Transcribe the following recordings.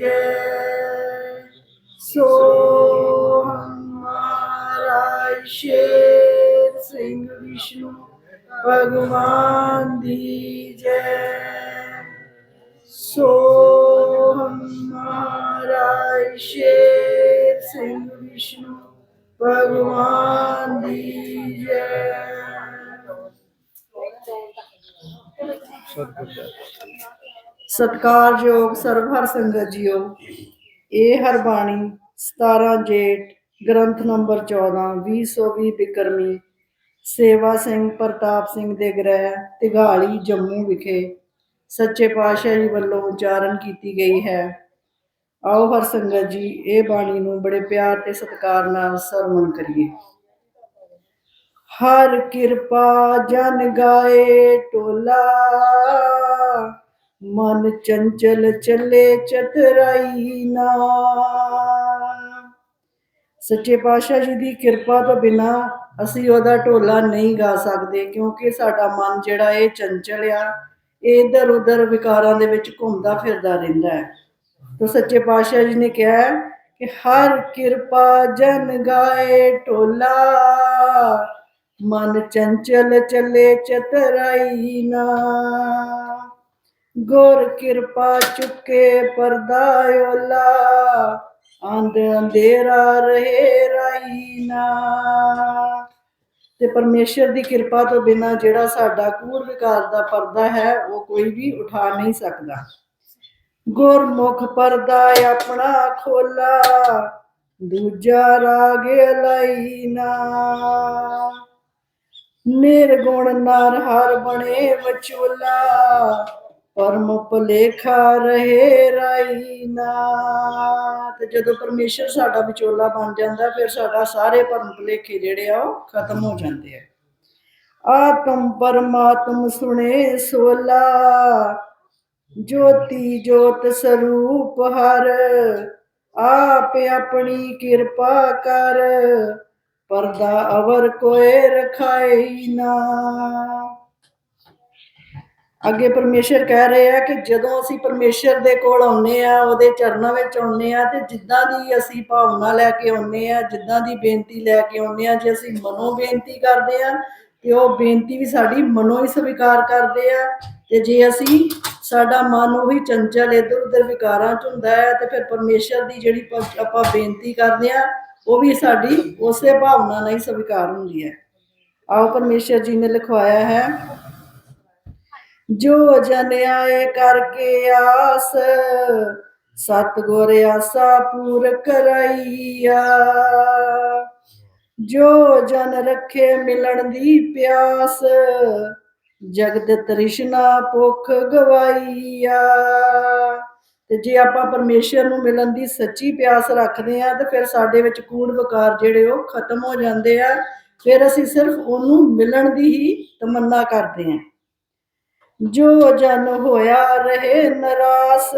ਜੈ ਸੋ ਮਹਾਰਾਜ ਸ਼ੇਰ ਸਿੰਘ ਵਿਸ਼ਨੂੰ ਭਗਵਾਨ ਦੀ ਜੈ ਸੋ ਮਹਾਰਾਜ ਸ਼ੇਰ ਸਿੰਘ ਵਿਸ਼ਨੂੰ ਭਗਵਾਨ ਦੀ ਜੈ ਸਤਕਾਰਯੋਗ ਸਰਵ ਹਰ ਸੰਗਤ ਜੀਓ, ਇਹ ਹਰਬਾਣੀ 17 ਜੇਠ, ਗ੍ਰੰਥ ਨੰਬਰ 14 2020 ਬਿਕਰਮੀ, ਸੇਵਾ ਸਿੰਘ ਪ੍ਰਤਾਪ ਸਿੰਘ ਦੇ ਗ੍ਰਹਿ, ਤਿਗਾਲੀ, ਜੰਮੂ ਵਿਖੇ ਸੱਚੇ ਪਾਤਸ਼ਾਹ ਜੀ ਵੱਲੋਂ ਉਚਾਰਨ ਕੀਤੀ ਗਈ ਹੈ। ਆਓ ਹਰ ਸੰਗਤ ਜੀ, ਇਹ ਬਾਣੀ ਨੂੰ ਬੜੇ ਪਿਆਰ ਤੇ ਸਤਿਕਾਰ ਨਾਲ ਸਰਵਣ ਕਰੀਏ। ਹਰ ਕਿਰਪਾ ਜਨ ਗਾਏ ਟੋਲਾ ਮਨ ਚੰਚਲ ਚੱਲੇ ਚਤਰਾਈ ਨਾ। ਸੱਚੇ ਪਾਤਸ਼ਾਹ ਜੀ ਦੀ ਕਿਰਪਾ ਤੋਂ ਬਿਨਾ ਅਸੀਂ ਉਹਦਾ ਢੋਲਾ ਨਹੀਂ ਗਾ ਸਕਦੇ, ਕਿਉਂਕਿ ਸਾਡਾ ਮਨ ਜਿਹੜਾ ਇਹ ਚੰਚਲ ਆ, ਇਹ ਇਧਰ ਉਧਰ ਵਿਕਾਰਾਂ ਦੇ ਵਿੱਚ ਘੁੰਮਦਾ ਫਿਰਦਾ ਰਹਿੰਦਾ ਹੈ। ਤਾਂ ਸੱਚੇ ਪਾਤਸ਼ਾਹ ਜੀ ਨੇ ਕਿਹਾ ਕਿ ਹਰ ਕਿਰਪਾ ਜਨ ਗਾਏ ਢੋਲਾ, ਮਨ ਚੰਚਲ ਚੱਲੇ ਚਤਰਾਈ ਨਾ। ਗੁਰ ਕਿਰਪਾ ਚੁੱਕੇ ਪਰਦਾ ਓਲਾ ਅੰਧ ਅੰਧੇਰਾ ਰਹੇ ਰਾਈ ਤੇ ਪਰਮੇਸ਼ਰ ਦੀ ਕਿਰਪਾ ਤੋਂ ਬਿਨਾ ਜਿਹੜਾ ਸਾਡਾ ਕੂੜ ਵਿਕਾਰ ਦਾ ਪਰਦਾ ਹੈ, ਉਹ ਕੋਈ ਵੀ ਉਠਾ ਨਹੀਂ ਸਕਦਾ। ਗੁਰਮੁਖ ਪਰਦਾ ਆਪਣਾ ਖੋਲਾ, ਦੂਜਾ ਰਾਗ ਲਈ ਨਾ। ਨਿਰਗੁਣ ਨਰ ਹਰ ਬਣੇ ਵਚੋਲਾ ਪਰਮ ਭਲੇਖਾ ਰਹੇ ਰਾਈ ਨਾ ਤੇ ਜਦੋਂ ਪਰਮੇਸ਼ਰ ਸਾਡਾ ਵਿਚੋਲਾ ਬਣ ਜਾਂਦਾ, ਫਿਰ ਸਾਡਾ ਸਾਰੇ ਭਰਮ ਭਲੇਖੇ ਜਿਹੜੇ ਆ, ਉਹ ਖਤਮ ਹੋ ਜਾਂਦੇ ਆ। ਆਤਮ ਪਰਮਾਤਮ ਸੁਣੇ ਸੋਲਾ, ਜੋਤੀ ਜੋਤ ਸਰੂਪ ਹਰ। ਆਪ ਆਪਣੀ ਕਿਰਪਾ ਕਰ, ਪਰਦਾ ਅਵਰ ਕੋਏ ਰਖਾਈ ਨਾ। ਅੱਗੇ ਪਰਮੇਸ਼ਰ ਕਹਿ ਰਹੇ ਆ ਕਿ ਜਦੋਂ ਅਸੀਂ ਪਰਮੇਸ਼ਰ ਦੇ ਕੋਲ ਆਉਨੇ ਆ, ਉਹਦੇ ਚਰਨਾਂ ਵਿੱਚ ਆਉਨੇ ਆ ਤੇ ਜਿੱਦਾਂ ਦੀ ਅਸੀਂ ਭਾਵਨਾ ਲੈ ਕੇ ਆਉਨੇ ਆ, ਜਿੱਦਾਂ ਦੀ ਬੇਨਤੀ ਲੈ ਕੇ ਆਉਨੇ ਆ, ਜੇ ਅਸੀਂ ਮਨੋਂ ਬੇਨਤੀ ਕਰਦੇ ਆ, ਤੇ ਉਹ ਬੇਨਤੀ ਵੀ ਸਾਡੀ ਮਨੋਂ ਹੀ ਸਵੀਕਾਰ ਕਰਦੇ ਆ। ਤੇ ਜੇ ਅਸੀਂ ਸਾਡਾ ਮਨ ਉਹੀ ਚੰਚਲ, ਇਧਰ ਉਧਰ ਵਿਕਾਰਾਂ ਚ ਹੁੰਦਾ ਹੈ, ਤੇ ਫਿਰ ਪਰਮੇਸ਼ਰ ਦੀ ਜਿਹੜੀ ਪ- ਆਪਾਂ ਬੇਨਤੀ ਕਰਦੇ ਆ, ਉਹ ਵੀ ਸਾਡੀ ਉਸੇ ਭਾਵਨਾ ਨਾਲ ਹੀ ਸਵੀਕਾਰ ਹੁੰਦੀ ਹੈ। ਆਓ ਪਰਮੇਸ਼ਰ ਜੀ ਨੇ ਲਿਖਵਾਇਆ ਹੈ ਜੋ ਜਨ ਆਏ ਕਰਕੇ ਆਸ, ਸਤਗੁਰ ਆਸਾ ਪੂਰ ਕਰਾਈਆ ਜੋ ਜਨ ਰੱਖੇ ਮਿਲਣ ਦੀ ਪਿਆਸ, ਜਗਤ ਤ੍ਰਿਸ਼ਨਾ ਭੁੱਖ ਗਵਾਈਆ। ਤੇ ਜੇ ਆਪਾਂ ਪਰਮੇਸ਼ਰ ਨੂੰ ਮਿਲਣ ਦੀ ਸੱਚੀ ਪਿਆਸ ਰੱਖਦੇ ਆ ਤੇ ਫਿਰ ਸਾਡੇ ਵਿੱਚ ਕੂੜ ਵਕਾਰ ਜਿਹੜੇ ਉਹ ਖਤਮ ਹੋ ਜਾਂਦੇ ਆ। ਫਿਰ ਅਸੀਂ ਸਿਰਫ ਉਹਨੂੰ ਮਿਲਣ ਦੀ ਹੀ ਤਮੰਨਾ ਕਰਦੇ ਆ ਜੋ ਜਨ ਹੋਇਆ ਰਹੇ ਨਰਾਸ,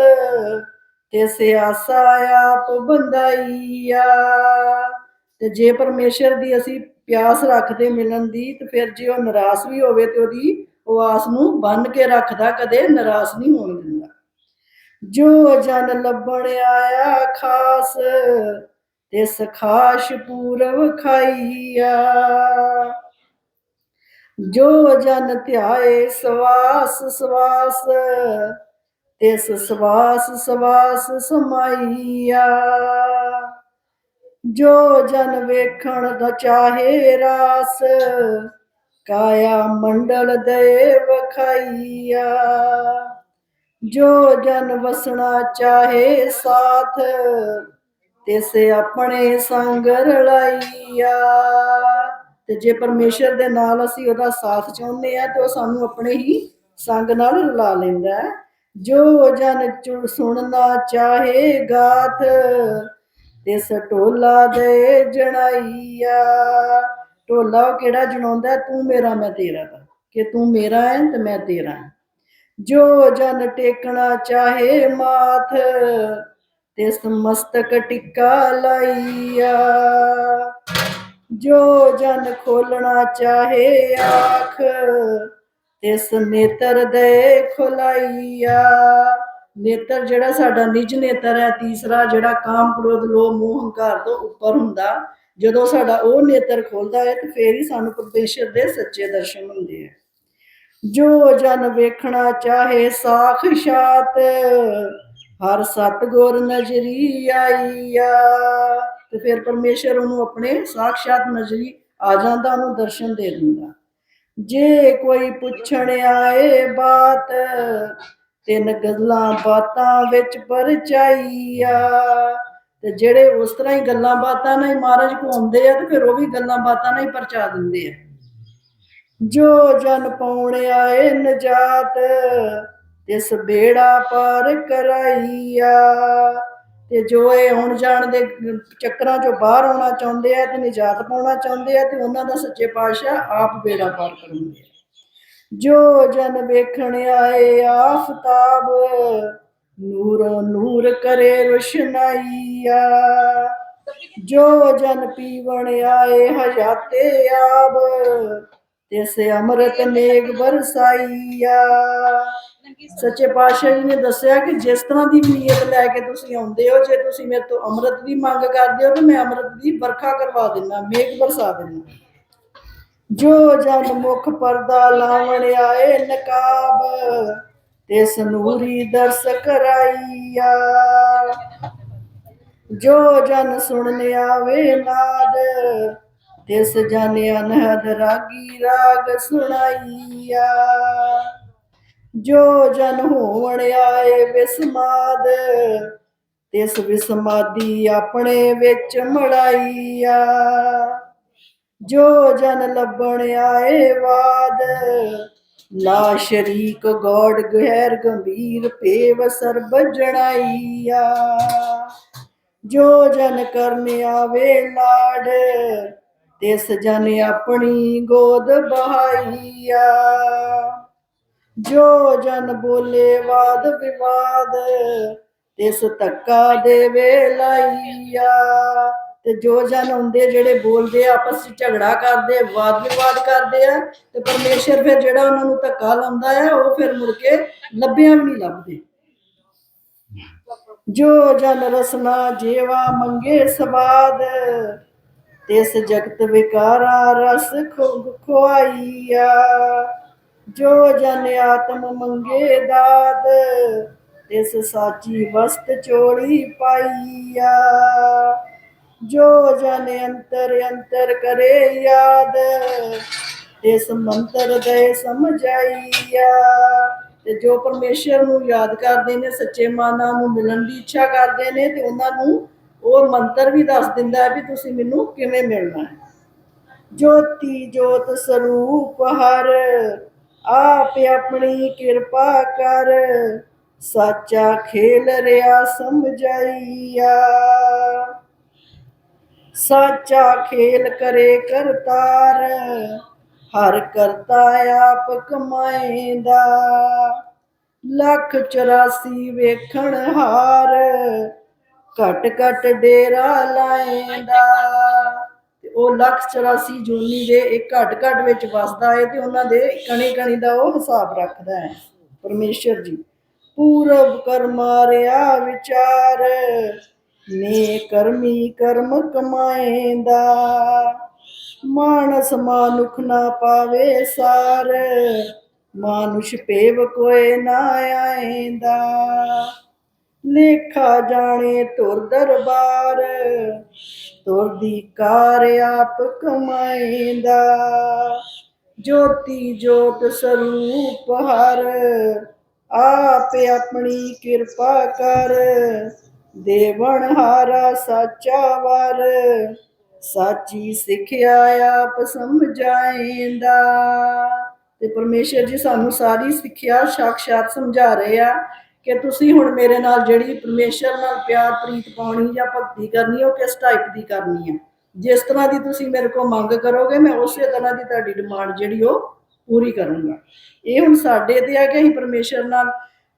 ਤੇ ਸਿਆਸਾ ਆਪ ਬੰਦਾਈਆ ਤੇ ਜੇ ਪਰਮੇਸ਼ਰ ਦੀ ਅਸੀਂ ਪਿਆਸ ਰੱਖਦੇ ਮਿਲਣ ਦੀ, ਤੇ ਫਿਰ ਜੇ ਉਹ ਨਰਾਸ ਵੀ ਹੋਵੇ ਤੇ ਉਹਦੀ ਉਹ ਆਸ ਨੂੰ ਬੰਨ ਕੇ ਰੱਖਦਾ, ਕਦੇ ਨਰਾਸ ਨਹੀਂ ਹੋਣ ਦਿੰਦਾ। ਜੋ ਜਨ ਲੱਭਣ ਆਇਆ ਖਾਸ, ਤੇ ਸਖਾਸ਼ ਪੂਰਵ ਖਾਈਆ। ਜੋ ਜਨ ਧਿਆਏ ਸਵਾਸ ਸਵਾਸ। ਤਿਸ ਸਵਾਸ ਸਵਾਸ ਸਮਾਈਆ। ਜੋ ਜਨ ਵੇਖਣ ਦਾ ਚਾਹੇ ਰਾਸ, ਕਾਇਆ ਮੰਡਲ ਦੇ ਵਖਾਈਆ ਜੋ ਜਨ ਵਸਣਾ ਚਾਹੇ ਸਾਥ ਤਿਸ ਆਪਣੇ ਸੰਗ ਰਲਾਈਆ। ਤੇ ਜੇ ਪਰਮੇਸ਼ਰ ਦੇ ਨਾਲ ਅਸੀਂ ਉਹਦਾ ਸਾਥ ਚਾਹੁੰਦੇ ਆ ਤੇ ਉਹ ਸਾਨੂੰ ਆਪਣੇ ਹੀ ਸੰਗ ਨਾਲ ਰਲਾ ਲੈਂਦਾ ਹੈ। ਜੋ ਜਨ ਸੁਣਨਾ ਚਾਹੇ ਗਾਥ, ਤਿਸ ਢੋਲਾ ਦੇ ਜਣਾਈਆ। ਢੋਲਾ ਕਿਹੜਾ ਜਣਾਉਂਦਾ ਤੂੰ ਮੇਰਾ, ਮੈਂ ਤੇਰਾ ਦਾ। ਕਿ ਤੂੰ ਮੇਰਾ ਹੈ ਤੇ ਮੈਂ ਤੇਰਾ ਹਾਂ। ਜੋ ਜਨ ਟੇਕਣਾ ਚਾਹੇ ਮਾਥ, ਤਿਸ ਮਸਤਕ ਟਿੱਕਾ ਲਾਈਆ। ਜੋ ਜਨ ਖੋਲਣਾ ਚਾਹੇ ਆਖ, ਤਿਸ ਨੇਤਰ ਦੇ ਖੁਲਾਈਆ। ਨੇਤਰ ਜਿਹੜਾ ਸਾਡਾ ਨਿਜ ਨੇਤਰ ਹੈ, ਤੀਸਰਾ ਜਿਹੜਾ ਕਾਮ ਕ੍ਰੋਧ, ਲੋਭ, ਮੋਹ, ਹੰਕਾਰ ਤੋਂ ਉੱਪਰ ਹੁੰਦਾ। ਜਦੋਂ ਸਾਡਾ ਉਹ ਨੇਤਰ ਖੁੱਲਦਾ ਹੈ, ਤੇ ਫੇਰ ਹੀ ਸਾਨੂੰ ਪਰਮੇਸ਼ਰ ਦੇ ਸੱਚੇ ਦਰਸ਼ਨ ਹੁੰਦੇ ਆ। ਜੋ ਜਨ ਵੇਖਣਾ ਚਾਹੇ ਸਾਖਸ਼ਾਤ, ਹਰ ਸਤਗੁਰ ਨਜ਼ਰੀ ਆਈਆ। ਤੇ ਫਿਰ ਪਰਮੇਸ਼ਰ ਉਹਨੂੰ ਆਪਣੇ ਸਾਖਸ਼ਾਤ ਨਜ਼ਰੀ ਆ ਜਾਂਦਾ ਉਹਨੂੰ ਦਰਸ਼ਨ ਦੇ ਦਿੰਦਾ। ਜੇ ਕੋਈ ਪੁੱਛਣ ਆਏ ਬਾਤ, ਤਿੰਨ ਗੱਲਾਂ ਬਾਤਾਂ ਵਿੱਚ ਪਰਚਾਈਆ, ਤੇ ਜਿਹੜੇ ਉਸ ਤਰ੍ਹਾਂ ਹੀ ਗੱਲਾਂ ਬਾਤਾਂ ਨਾਲ ਹੀ ਮਹਾਰਾਜ ਕੋ ਆਉਂਦੇ ਆ, ਤੇ ਫਿਰ ਉਹ ਵੀ ਗੱਲਾਂ ਬਾਤਾਂ ਨਾਲ ਹੀ ਪਰਚਾ ਦਿੰਦੇ ਆ। ਜੋ ਜਨ ਪਾਉਣ ਆਏ ਨਜਾਤ, ਤਿਸ ਬੇੜਾ ਪਾਰ ਕਰਾਈਆ। ਤੇ ਜੋ ਇਹ ਆਉਣ ਜਾਣ ਦੇ ਚੱਕਰਾਂ ਚੋਂ ਬਾਹਰ ਆਉਣਾ ਚਾਹੁੰਦੇ ਆ ਤੇ ਨਿਜਾਤ ਪਾਉਣਾ ਚਾਹੁੰਦੇ ਆ ਤੇ ਉਹਨਾਂ ਦਾ ਸੱਚੇ ਪਾਤਸ਼ਾਹ ਆਪ ਬੇੜਾ ਪਾਰ ਕਰਨਗੇ ਜੋ ਜਨ ਵੇਖਣ ਆਏ ਆਫਤਾਬ ਨੂਰੋ, ਨੂਰ ਕਰੇ ਰੁਸ਼ਨਾਈਆ। ਜੋ ਜਨ ਪੀਵਣ ਆਏ, ਹਜਾਤੇ ਆਬ ਤਿਸ ਅੰਮ੍ਰਿਤ ਨੇਗ ਬਰਸਾਈਆ। ਸੱਚੇ ਪਾਤਸ਼ਾਹ ਜੀ ਨੇ ਦੱਸਿਆ ਕਿ ਜਿਸ ਤਰ੍ਹਾਂ ਦੀ ਨੀਅਤ ਲੈ ਕੇ ਤੁਸੀਂ ਆਉਂਦੇ ਹੋ, ਜੇ ਤੁਸੀਂ ਮੇਰੇ ਤੋਂ ਅੰਮ੍ਰਿਤ ਦੀ ਮੰਗ ਕਰਦੇ ਹੋ, ਤਾਂ ਮੈਂ ਅੰਮ੍ਰਿਤ ਦੀ ਵਰਖਾ ਕਰਵਾ ਦਿੰਦਾ, ਮੇਘ ਬਰਸਾ ਦਿੰਦਾ। ਜੋ ਜਨ ਮੁਖ ਪਰਦਾ ਲਾਵਣ ਆਏ ਨਕਾਬ ਤਿਸ ਨੂਰੀ ਦਰਸ ਕਰਾਈਆ ਜੋ ਜਨ ਸੁਣਨ ਆਵੇ ਨਾਦ, ਤਿਸ ਜਨ ਅਨਹਦ ਰਾਗੀ ਰਾਗ ਸੁਣਾਈਆ। ਜੋ ਜਨ ਹੋਵਣ ਆਏ ਵਿਸਮਾਦ ਤਿਸ ਵਿਸਮਾਦੀ ਆਪਣੇ ਵਿੱਚ ਮੜਾਈਆ। ਜੋ ਜਨ ਲੱਭਣ ਆਏ ਬਾਦ ਲਾ ਸ਼ਰੀਕ ਗੋੜ ਗਹਿਰ ਗੰਭੀਰ ਪੇਵ ਸਰਬ ਜਣਾਈਆ। ਜੋ ਜਨ ਕਰਨ ਆਵੇ ਲਾੜ ਤਿਸ ਜਨ ਆਪਣੀ ਗੋਦ ਬਹਾਈਆ। ਜੋ ਜਨ ਬੋਲੇ ਵਾਦ ਵਿਵਾਦ, ਤਿਸ ਧੱਕਾ ਦੇਵੇ ਲਾਈਆ। ਤੇ ਜੋ ਜਨ ਹੁੰਦੇ ਜਿਹੜੇ ਬੋਲਦੇ ਆ, ਆਪਸ ਵਿੱਚ ਝਗੜਾ ਕਰਦੇ ਵਾਦ ਵਿਵਾਦ ਕਰਦੇ ਆ, ਤੇ ਪਰਮੇਸ਼ਰ ਫਿਰ ਜਿਹੜਾ ਉਹਨਾਂ ਨੂੰ ਧੱਕਾ ਲਾਉਂਦਾ ਆ, ਉਹ ਫਿਰ ਮੁੜ ਕੇ ਲੱਭਿਆ ਵੀ ਨਹੀਂ ਲੱਭਦੇ। ਜੋ ਜਨ ਰਸਨਾ ਜੀਵਾ ਮੰਗੇ ਸਵਾਦ, ਤਿਸ ਜਗਤ ਵਿਕਾਰਾ ਰਸ ਖੁ- ਖੁਆਈਆ ਜੋ ਜਨ ਆਤਮ ਮੰਗੇ ਦਾਦ ਤਿਸ ਸਾਚੀ ਵਸਤ ਚੋੜੀ ਪਾਈਆ। ਜੋ ਜਨ ਅੰਤਰ ਅੰਤਰ ਕਰੇ ਯਾਦ, ਤਿਸ ਮੰਤਰ ਦੇ ਸਮਝਾਈਆ। ਤੇ ਜੋ ਪਰਮੇਸ਼ਰ ਨੂੰ ਯਾਦ ਕਰਦੇ ਨੇ, ਸੱਚੇ ਮਾਨਾਂ ਨੂੰ ਮਿਲਣ ਦੀ ਇੱਛਾ ਕਰਦੇ ਨੇ, ਤੇ ਉਹਨਾਂ ਨੂੰ ਉਹ ਮੰਤਰ ਵੀ ਦੱਸ ਦਿੰਦਾ ਹੈ ਵੀ ਤੁਸੀਂ ਮੈਨੂੰ ਕਿਵੇਂ ਮਿਲਣਾ ਹੈ। ਜੋਤੀ ਜੋਤ ਸਰੂਪ ਹਰ ਆਪ ਆਪਣੀ ਕਿਰਪਾ ਕਰ। ਸਾਚਾ ਖੇਲ ਰਿਆ ਸਮਝਾਈਆ। ਸਾਚਾ ਖੇਲ ਕਰੇ ਕਰਤਾਰ। ਹਰ ਕਰਤਾ ਆਪ ਕਮਾਏਂਦਾ। ਲੱਖ 84 ਵੇਖਣ ਹਾਰ। ਘਟ ਘਟ ਡੇਰਾ ਲਾਏਂਦਾ। ਤੇ ਉਹ ਲੱਖ 84 ਜੂਨੀ ਦੇ ਇੱਕ ਘਟ ਘਟ ਵਿੱਚ ਵਸਦਾ ਹੈ ਤੇ ਉਹਨਾਂ ਦੇ ਕਣੀ ਕਣੀ ਦਾ ਉਹ ਹਿਸਾਬ ਰੱਖਦਾ ਹੈ। ਪਰਮੇਸ਼ਰ ਜੀ, ਪੂਰਬ ਕਰਮਾ ਵਿਚਾਰ, ਨੇ ਕਰਮੀ ਕਰਮ ਕਮਾਏਂਦਾ। ਮਾਨਸ ਮਾਨੁਖ ਨਾ ਪਾਵੇ ਸਾਰ, ਮਾਨੁਸ਼ ਪੇਵ ਕੋਏ ਨਾ ਆਏਂਦਾ। ਲੇਖਾ ਜਾਣੇ ਤੁਰ ਦਰਬਾਰ ਤੁਰਦੀ ਕਾਰ ਆਪ ਕਮਾਏਂਦਾ। ਜੋਤੀ ਜੋਤ ਸਰੂਪ ਹਰ, ਆਪ ਆਪਣੀ ਕਿਰਪਾ ਕਰ। ਦੇਵਨ ਹਾਰਾ ਸਾਚਾ ਵਰ, ਸਾਚੀ ਸਿੱਖਿਆ ਆਪ ਸਮਝਾਏਂਦਾ। ਤੇ ਪਰਮੇਸ਼ਰ ਜੀ ਸਾਨੂੰ ਸਾਰੀ ਸਿੱਖਿਆ ਸਾਖਸ਼ਾਤ ਸਮਝਾ ਰਹੇ ਆ। ਕਿ ਤੁਸੀਂ ਹੁਣ ਮੇਰੇ ਨਾਲ ਜਿਹੜੀ ਪਰਮੇਸ਼ਰ ਨਾਲ ਪਿਆਰ, ਪ੍ਰੀਤ ਪਾਉਣੀ ਜਾਂ ਭਗਤੀ ਕਰਨੀ ਉਹ ਕਿਸ ਟਾਈਪ ਦੀ ਕਰਨੀ ਹੈ ਜਿਸ ਤਰ੍ਹਾਂ ਦੀ ਤੁਸੀਂ ਮੇਰੇ ਕੋਲ ਮੰਗ ਕਰੋਗੇ, ਮੈਂ ਉਸੇ ਤਰ੍ਹਾਂ ਦੀ ਤੁਹਾਡੀ ਡਿਮਾਂਡ ਜਿਹੜੀ ਉਹ ਪੂਰੀ ਕਰੂੰਗਾ। ਇਹ ਹੁਣ ਸਾਡੇ ਤੇ ਆ ਕਿ ਅਸੀਂ ਪਰਮੇਸ਼ਰ ਨਾਲ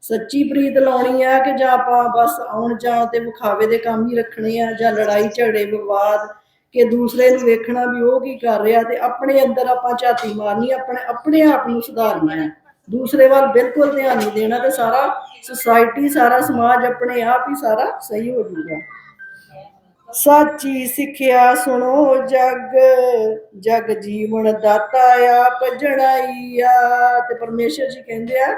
ਸੱਚੀ ਪ੍ਰੀਤ ਲਾਉਣੀ ਆ ਕਿ ਜਾਂ ਆਪਾਂ ਬਸ ਆਉਣ ਜਾਣ ਤੇ ਵਿਖਾਵੇ ਦੇ ਕੰਮ ਹੀ ਰੱਖਣੇ ਆ ਜਾਂ ਲੜਾਈ, ਝਗੜੇ, ਵਿਵਾਦ ਕਿ ਦੂਸਰੇ ਨੂੰ ਵੇਖਣਾ ਵੀ ਉਹ ਕੀ ਕਰ ਰਿਹਾ ਤੇ ਆਪਣੇ ਅੰਦਰ ਆਪਾਂ ਝਾਤੀ ਮਾਰਨੀ ਆਪਣੇ ਆਪਣੇ ਆਪ ਨੂੰ ਸੁਧਾਰਨਾ ਹੈ ਦੂਸਰੇ ਵੱਲ ਬਿਲਕੁਲ ਧਿਆਨ ਨਹੀਂ ਦੇਣਾ ਤੇ ਸਾਰਾ ਸੁਸਾਇਟੀ ਸਾਰਾ ਸਮਾਜ ਆਪਣੇ ਆਪ ਹੀ ਸਾਰਾ ਸਹੀ ਹੋ ਜਾਊਗਾ। ਸਾਚੀ ਸਿੱਖਿਆ ਸੁਣੋ ਜਗ ਜਗ ਜੀਵਨ ਦਾਤਾ ਆਪ ਜਣਾਈਆ ਤੇ ਪਰਮੇਸ਼ਰ ਜੀ ਕਹਿੰਦੇ ਆ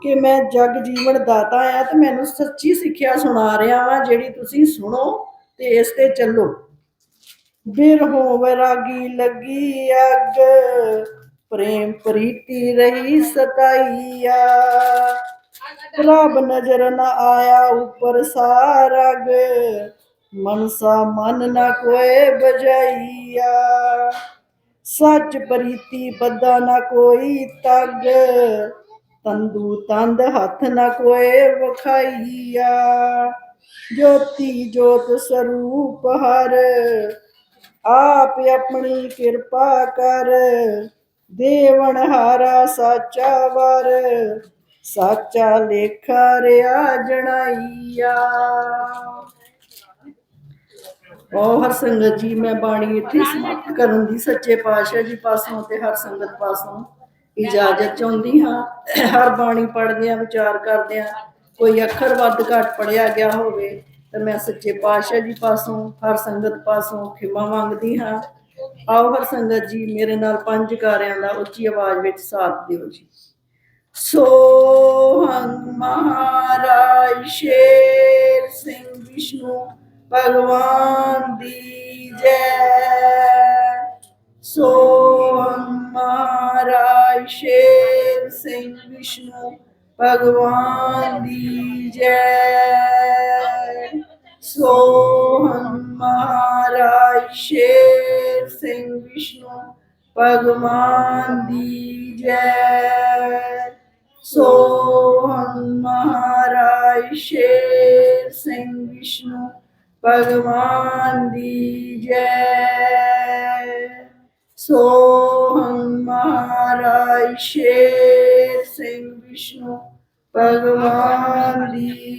ਕਿ ਮੈਂ ਜਗ ਜੀਵਨ ਦਾਤਾ ਆ ਤੇ ਮੈਨੂੰ ਸੱਚੀ ਸਿੱਖਿਆ ਸੁਣਾ ਰਿਹਾ ਵਾਂ ਜਿਹੜੀ ਤੁਸੀਂ ਸੁਣੋ ਤੇ ਇਸ ਤੇ ਚੱਲੋ। ਬਿਰਹੋਂ ਵੈਰਾਗੀ ਲੱਗੀ ਅੱਗ ਪ੍ਰੇਮ ਪ੍ਰੀਤੀ ਰਹੀ ਸਤਾਈਆ। ਪ੍ਰਭ ਨਜ਼ਰ ਨਾ ਆਇਆ ਉਪਰ ਸਾਰਗ। ਮਨਸਾ ਮਨ ਨਾ ਕੋਏ ਬਜਾਈਆ। ਸੱਚ ਪ੍ਰੀਤੀ ਬੱਦਾ ਨਾ ਕੋਈ ਤਗ। ਤੰਦੂ ਤੰਦ ਹੱਥ ਨਾ ਕੋਏ ਵਖਾਈਆ। ਜੋਤੀ ਜੋਤ ਸਰੂਪ ਹਰ। ਆਪ ਆਪਣੀ ਕਿਰਪਾ ਕਰ। ਦੇਵਨ ਹਾਰਾ ਸਾਚਾ ਵਰ, ਸਾਚਾ ਲੇਖਾ ਰਿਆ ਜਣਾਈਆ। ਉਹ ਹਰ ਸੰਗਤ ਜੀ, ਮੈਂ ਬਾਣੀ ਇੱਥੇ ਸਮਾਪਤ ਕਰਨ ਦੀ ਸੱਚੇ ਪਾਤਸ਼ਾਹ ਜੀ ਪਾਸੋਂ ਤੇ ਹਰ ਸੰਗਤ ਪਾਸੋਂ ਇਜਾਜ਼ਤ ਚਾਹੁੰਦੀ ਹਾਂ। ਹਰ ਬਾਣੀ ਪੜ੍ਹਦਿਆਂ, ਵਿਚਾਰ ਕਰਦਿਆਂ, ਕੋਈ ਅੱਖਰ ਵੱਧ ਘੱਟ ਪੜਿਆ ਗਿਆ ਹੋਵੇ, ਤਾਂ ਮੈਂ ਸੱਚੇ ਪਾਤਸ਼ਾਹ ਜੀ ਪਾਸੋਂ, ਹਰ ਸੰਗਤ ਪਾਸੋਂ ਖਿਮਾ ਮੰਗਦੀ ਹਾਂ। ਆਓ ਹਰ ਸੰਗਤ ਜੀ, ਮੇਰੇ ਨਾਲ ਪੰਜ ਕਾਰਿਆਂ ਦਾ ਉੱਚੀ ਆਵਾਜ਼ ਵਿੱਚ ਸਾਥ ਦਿਓ ਜੀ। ਸੋਹੰ ਮਹਾਰਾਜ ਸ਼ੇਰ ਸਿੰਘ ਵਿਸ਼ਨੂੰ, ਭਗਵਾਨ ਦੀ ਜੈ। ਸੋਹੰ ਮਹਾਰਾਜ ਸ਼ੇਰ ਸਿੰਘ ਵਿਸ਼ਨੂੰ, ਭਗਵਾਨ ਦੀ ਜੈ। ਸੋਹੰ ਮਹਾਰਾਜ ਸ਼ੇਰ ਸਿੰਘ ਵਿਸ਼ਨੂੰ ਭਗਵਾਨ ਦੀ ਜੈ ਸੋਹੰ ਮਹਾਰਾਜ ਸ਼ੇਰ ਸਿੰਘ ਵਿਸ਼ਨੂੰ ਭਗਵਾਨ ਦੀ ਜੈ ਸੋਹੰ ਮਹਾਰਾਜ ਸ਼ੇਰ ਸਿੰਘ ਵਿਸ਼ਨੂੰ ਭਗਵਾਨ ਦੀ